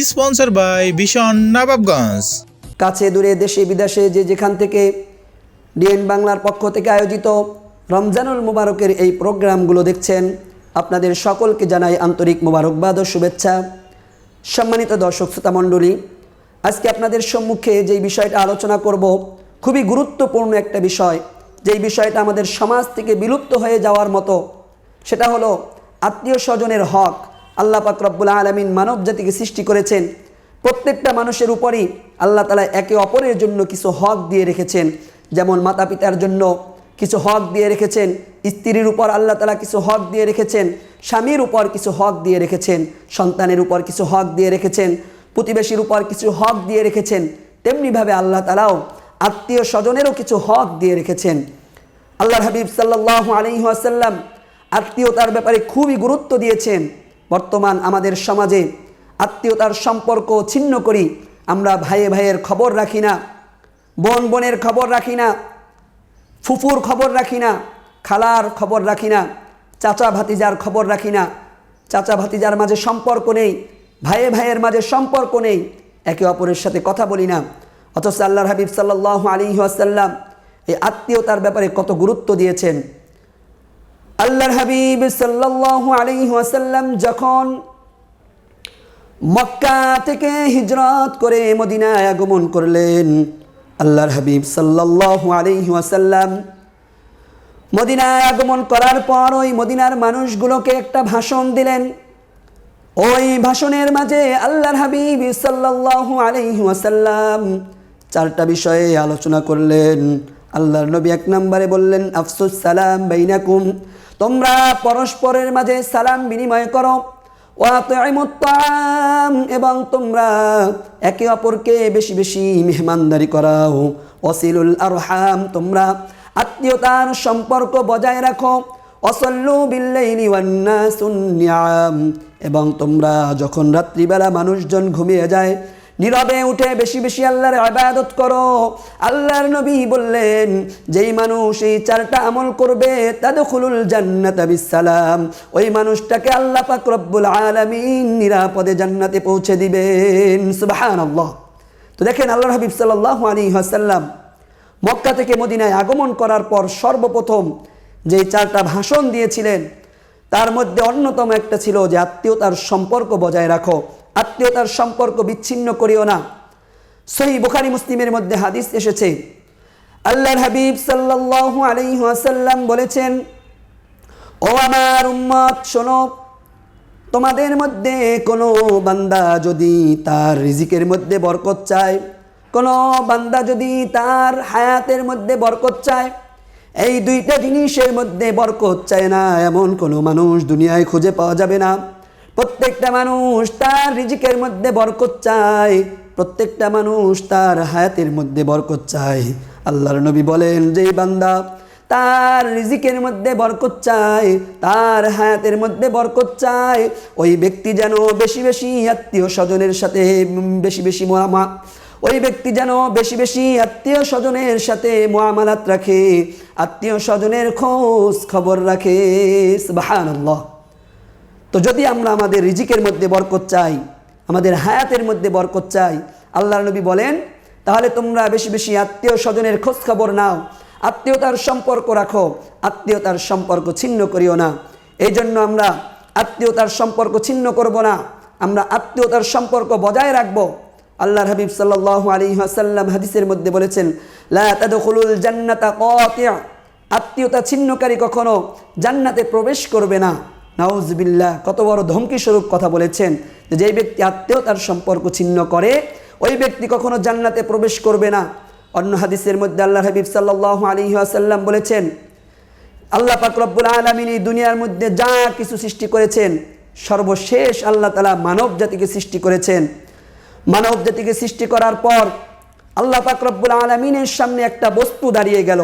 Sponsor by ভীষণ নবাবগঞ্জ কাছে দূরে দেশে বিদেশে যে যেখান থেকে ডিএন বাংলার পক্ষ থেকে আয়োজিত রমজানুল মুবারকের এই প্রোগ্রামগুলো দেখছেন, আপনাদের সকলকে জানাই আন্তরিক মুবারকবাদ ও শুভেচ্ছা। সম্মানিত দর্শক শ্রোতা মণ্ডলী, আজকে আপনাদের সম্মুখে যেই বিষয়টা আলোচনা করব, খুবই গুরুত্বপূর্ণ একটা বিষয়। যেই বিষয়টা আমাদের সমাজ থেকে বিলুপ্ত হয়ে যাওয়ার মতো, সেটা হলো আত্মীয় স্বজনের হক। আল্লাহ পাক রব্বুল আলমিন মানব জাতিকে সৃষ্টি করেছেন। প্রত্যেকটা মানুষের উপরই আল্লাহ তালা একে অপরের জন্য কিছু হক দিয়ে রেখেছেন। যেমন মাতা পিতার জন্য কিছু হক দিয়ে রেখেছেন, স্ত্রীর উপর আল্লাহ তালা কিছু হক দিয়ে রেখেছেন, স্বামীর উপর কিছু হক দিয়ে রেখেছেন, সন্তানের উপর কিছু হক দিয়ে রেখেছেন, প্রতিবেশীর উপর কিছু হক দিয়ে রেখেছেন, তেমনিভাবে আল্লাহ তালাও আত্মীয় স্বজনেরও কিছু হক দিয়ে রেখেছেন। আল্লাহর হাবিব সাল্লাহ আলহিহাসাল্লাম আত্মীয়তার ব্যাপারে খুবই গুরুত্ব দিয়েছেন। বর্তমান আমাদের সমাজে আত্মীয়তার সম্পর্ক ছিন্ন করি, আমরা ভাইয়ে ভাইয়ের খবর রাখি না, বোন বোনের খবর রাখি না, ফুফুর খবর রাখি না, খালার খবর রাখি না, চাচা ভাতিজার খবর রাখি না, চাচা ভাতিজার মাঝে সম্পর্ক নেই, ভাইয়ে ভাইয়ের মাঝে সম্পর্ক নেই, একে অপরের সাথে কথা বলি না। অথচ আল্লাহর হাবিব সাল্লাহ আলী আসাল্লাম এই আত্মীয়তার ব্যাপারে কত গুরুত্ব দিয়েছেন। আল্লাহর হাবিব সাল্লাহ আলী আসাল্লাম যখন মক্কা থেকে হিজরত করে মদিনায় আগমন করলেন, আল্লাহর হাবিব সাল্লাহ আলাইহি ওয়াসাল্লাম মদিনায় আগমন করার পর ওই মদিনার মানুষগুলোকে একটা ভাষণ দিলেন। ওই ভাষণের মাঝে আল্লাহর হাবিব সাল্লাহ আলাইহি ওয়াসাল্লাম চারটা বিষয়ে আলোচনা করলেন। আল্লাহর নবী এক নম্বরে বললেন, আফসুস সালাম বাইনাকুম। তোমরা পরস্পরের মাঝে সালাম বিনিময় করো। এবং তোমরা একে অপরকে বেশি বেশি মেহমানদারি করাও। অসিলুল আরহাম, তোমরা আত্মীয়তার সম্পর্ক বজায় রাখো। অসল্লু বিল্লাইনি ওয়ান্নাসুন্নিয়াম এবং তোমরা যখন রাত্রিবেলা মানুষজন ঘুমিয়ে যায় নীরবে উঠে বেশি বেশি আল্লাহর আবাদত করো। আল্লাহর নবী বললেন, যেই মানুষ এই চারটা আমল করবে, তাদখুলুল জান্নাত বিসালাম ওই মানুষটাকে আল্লাহ পাক রব্বুল আলামিন নিরাপদে জান্নাতে পৌঁছে দিবেন। সুবহানাল্লাহ। তো দেখেন আল্লাহর হাবিব সাল্লাল্লাহু আলাইহি ওয়াসাল্লাম মক্কা থেকে মদিনায় আগমন করার পর সর্বপ্রথম যে চারটা ভাষণ দিয়েছিলেন, তার মধ্যে অন্যতম একটা ছিল যে আত্মীয়তার সম্পর্ক বজায় রাখো। আত্মীয়তার সম্পর্ক বিচ্ছিন্ন করিও না। সহি বুখারি মুসলিমের মধ্যে হাদিস এসেছে। আল্লাহর হাবিব সাল্লাল্লাহু আলাইহি ওয়াসাল্লাম বলেছেন, ও আমার উম্মত, শোনো, তোমাদের মধ্যে কোনো বান্দা যদি তার রিজিকের মধ্যে বরকত চায়, কোনো বান্দা যদি তার হায়াতের মধ্যে বরকত চায়, এই দুইটা জিনিসের মধ্যে বরকত চায় না। এমন কোনো মানুষ দুনিয়ায় খুঁজে পাওয়া যাবে না। প্রত্যেকটা মানুষ তার রিজিকের মধ্যে বরকত চায়, প্রত্যেকটা মানুষ তার হায়াতের মধ্যে বরকত চায়। আল্লাহর নবী বলেন যে বান্দা তার রিজিকের মধ্যে বরকত চায়, তার হায়াতের মধ্যে বরকত চায়, ওই ব্যক্তি যেন বেশি বেশি আত্মীয় স্বজনের সাথে বেশি বেশি মহামা ওই ব্যক্তি যেন বেশি বেশি আত্মীয় স্বজনের সাথে মোয়ামালাত রাখে, আত্মীয় স্বজনের খোঁজ খবর রাখে। সুবহানাল্লাহ। তো যদি আমরা আমাদের রিজিকের মধ্যে বরকত চাই, আমাদের হায়াতের মধ্যে বরকত চাই আল্লাহ নবী বলেন, তাহলে তোমরা বেশি বেশি আত্মীয় স্বজনের খোঁজ খবর নাও। আত্মীয়তার সম্পর্ক রাখো, আত্মীয়তার সম্পর্ক ছিন্ন করিও না। এই জন্য আমরা আত্মীয়তার সম্পর্ক ছিন্ন করব না, আমরা আত্মীয়তার সম্পর্ক বজায় রাখব। আল্লাহর হাবিব সাল্লাল্লাহু আলাইহি ওয়াসাল্লাম হাদিসের মধ্যে বলেছেন জান্নাতা আত্মীয়তা ছিন্নকারী কখনো জান্নাতে প্রবেশ করবে না। নাউজবিল্লাহ কত বড় ধমকি স্বরূপ কথা বলেছেন যে যেই ব্যক্তি আত্মীয় তার সম্পর্ক ছিন্ন করে, ওই ব্যক্তি কখনো জান্নাতে প্রবেশ করবে না। অন্য হাদিসের মধ্যে আল্লাহ হাবিব সাল্লাহ আলাইহি ওয়াসাল্লাম বলেছেন, আল্লাহ পাক রব্বুল আলামিন এই দুনিয়ার মধ্যে যা কিছু সৃষ্টি করেছেন, সর্বশেষ আল্লাহ তালা মানব জাতিকে সৃষ্টি করেছেন। মানব জাতিকে সৃষ্টি করার পর আল্লাহ পাক রব্বুল আলমিনের সামনে একটা বস্তু দাঁড়িয়ে গেল।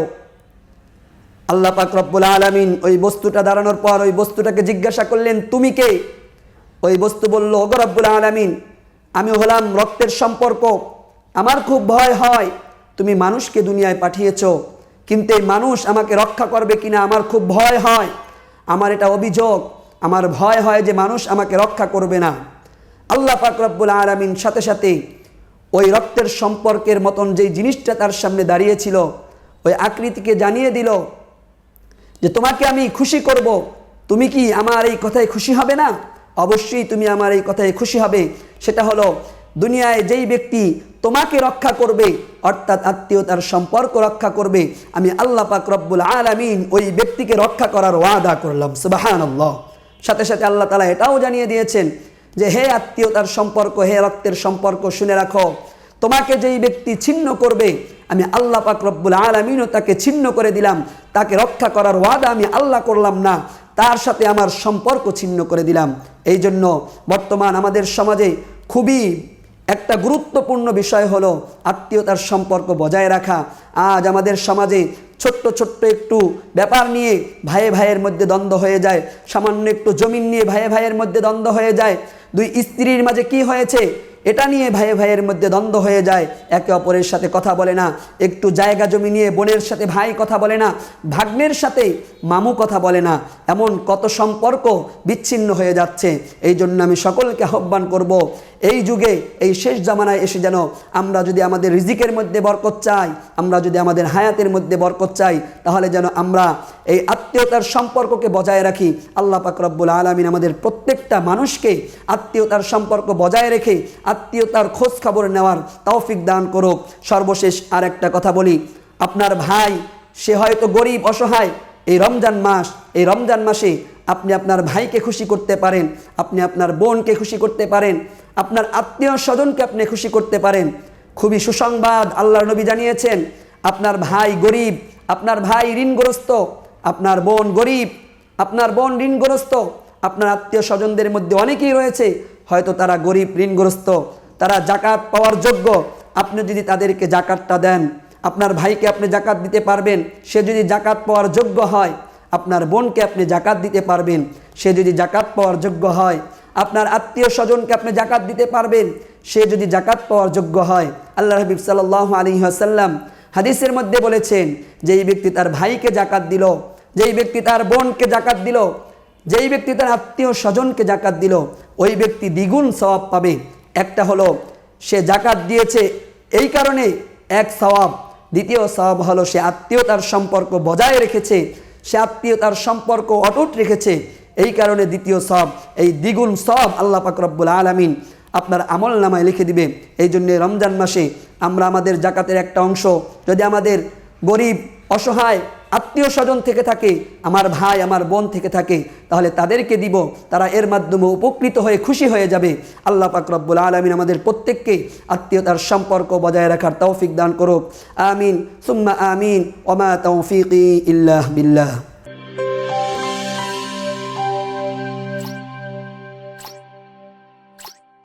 আল্লাহ পাক রব্বুল আলমিন ওই বস্তুটা দাঁড়ানোর পর ওই বস্তুটাকে জিজ্ঞাসা করলেন, তুমি কে? ওই বস্তু বলল, ওগো রব্বুল আলমিন, আমি হলাম রক্তের সম্পর্ক। আমার খুব ভয় হয়, তুমি মানুষকে দুনিয়ায় পাঠিয়েছ, কিন্তু এই মানুষ আমাকে রক্ষা করবে কিনা আমার খুব ভয় হয়। আমার এটা অভিযোগ, আমার ভয় হয় যে মানুষ আমাকে রক্ষা করবে না। আল্লাহ পাক রব্বুল আলমিন সাথে সাথে ওই রক্তের সম্পর্কের মতন যেই জিনিসটা তার সামনে দাঁড়িয়েছিল, ওই আকৃতিকে জানিয়ে দিল যে তোমাকে আমি খুশি করব, তুমি কি আমার এই কথায় খুশি হবে না? অবশ্যই তুমি আমার এই কথায় খুশি হবে। সেটা হলো, দুনিয়ায় যেই ব্যক্তি তোমাকে রক্ষা করবে, অর্থাৎ আত্মীয়তার সম্পর্ক রক্ষা করবে, আমি আল্লাহ পাক রব্বুল আলামিন ওই ব্যক্তিকে রক্ষা করার ওয়াদা করলাম। সুবাহান আল্লাহ সাথে সাথে আল্লাহ তালা এটাও জানিয়ে দিয়েছেন যে, হে আত্মীয়তার সম্পর্ক, হে রক্তের সম্পর্ক শুনে রাখো। তোমাকে যেই ব্যক্তি ছিন্ন করবে আমি আল্লাহ পাক রব্বুল আলমিনও তাকে ছিন্ন করে দিলাম। তাকে রক্ষা করার ওয়াদা আমি আল্লাহ করলাম না। তার সাথে আমার সম্পর্ক ছিন্ন করে দিলাম। এই জন্য বর্তমান আমাদের সমাজে খুবই একটা গুরুত্বপূর্ণ বিষয় হলো আত্মীয়তার সম্পর্ক বজায় রাখা। আজ আমাদের সমাজে ছোট্ট ছোট্ট একটু ব্যাপার নিয়ে ভাইয়ে ভাইয়ের মধ্যে দ্বন্দ্ব হয়ে যায়। সামান্য একটু জমিন নিয়ে ভাইয়ে ভাইয়ের মধ্যে দ্বন্দ্ব হয়ে যায়। দুই স্ত্রীর মাঝে কি হয়েছে? এটা নিয়ে ভাইয়ে ভাইয়ের মধ্যে দ্বন্দ্ব হয়ে যায়। একে অপরের সাথে কথা বলে না। একটু জায়গা জমি নিয়ে বোনের সাথে ভাই কথা বলে না। ভাগ্নের সাথে মামু কথা বলে না। এমন কত সম্পর্ক বিচ্ছিন্ন হয়ে যাচ্ছে। এই জন্য আমি সকলকে আহ্বান করব, এই যুগে, এই শেষ জামানায় এসে যেন আমরা যদি আমাদের রিজিকের মধ্যে বরকত চাই, আমরা যদি আমাদের হায়াতের মধ্যে বরকত চাই, তাহলে যেন আমরা এই আত্মীয়তার সম্পর্ককে বজায় রাখি। আল্লাহ পাক রব্বুল আলমিন আমাদের প্রত্যেকটা মানুষকে আত্মীয়তার সম্পর্ক বজায় রেখে আত্মীয়তার খোঁজ খবর নেওয়ার তৌফিক দান করুক। সর্বশেষ আর একটা কথা বলি, আপনার ভাই, সে হয়তো গরিব, অসহায়, এই রমজান মাস, এই রমজান মাসে আপনি আপনার ভাইকে খুশি করতে পারেন, আপনি আপনার বোনকে খুশি করতে পারেন, আপনার আত্মীয় স্বজনকে আপনি খুশি করতে পারেন। খুবই সুসংবাদ আল্লাহর নবী জানিয়েছেন, আপনার ভাই গরিব, আপনার ভাই ঋণগ্রস্ত আপনার বোন গরিব, আপনার বোন ঋণগ্রস্ত, আপনার আত্মীয় স্বজনদের মধ্যে অনেকেই রয়েছে, হয়তো তারা গরিব, ঋণগ্রস্ত, তারা জাকাত পাওয়ার যোগ্য। আপনি যদি তাদেরকে জাকাতটা দেন, আপনার ভাইকে আপনি জাকাত দিতে পারবেন, সে যদি জাকাত পাওয়ার যোগ্য হয়, আপনার বোনকে আপনি জাকাত দিতে পারবেন, সে যদি জাকাত পাওয়ার যোগ্য হয়, আপনার আত্মীয় স্বজনকে আপনি জাকাত দিতে পারবেন, সে যদি জাকাত পাওয়ার যোগ্য হয়। আল্লাহ হাবিব সাল্লাহ আলী আসাল্লাম হাদিসের মধ্যে বলেছেন যে এই ব্যক্তি তার ভাইকে জাকাত দিল যেই ব্যক্তি তার বোনকে জাকাত দিল, যেই ব্যক্তি তার আত্মীয় স্বজনকে জাকাত দিল, ওই ব্যক্তি দ্বিগুণ সওয়াব পাবে। একটা হলো, সে জাকাত দিয়েছে এই কারণে এক সওয়াব। দ্বিতীয় সওয়াব হলো, সে আত্মীয়তার সম্পর্ক বজায় রেখেছে, সে আত্মীয়তার সম্পর্ক অটুট রেখেছে, এই কারণে দ্বিতীয় সব এই দ্বিগুণ সব আল্লাহ পাক রব্বুল আলমিন আপনার আমল নামায় লিখে দিবে। এই জন্যে রমজান মাসে আমরা আমাদের জাকাতের একটা অংশ, যদি আমাদের গরিব, অসহায় আত্মীয় স্বজন থেকে থাকে, আমার ভাই, আমার বোন থেকে থাকে, তাহলে তাদেরকে দিব। তারা এর মাধ্যমে উপকৃত হয়ে খুশি হয়ে যাবে। আল্লাহ পাক রব্বুল আলমিন আমাদের প্রত্যেককে আত্মীয়তার সম্পর্ক বজায় রাখার তৌফিক দান করুক। আমিন। সুম্মা আমিন। ওমা তৌফিক ইল্লাহ বিল্লাহ।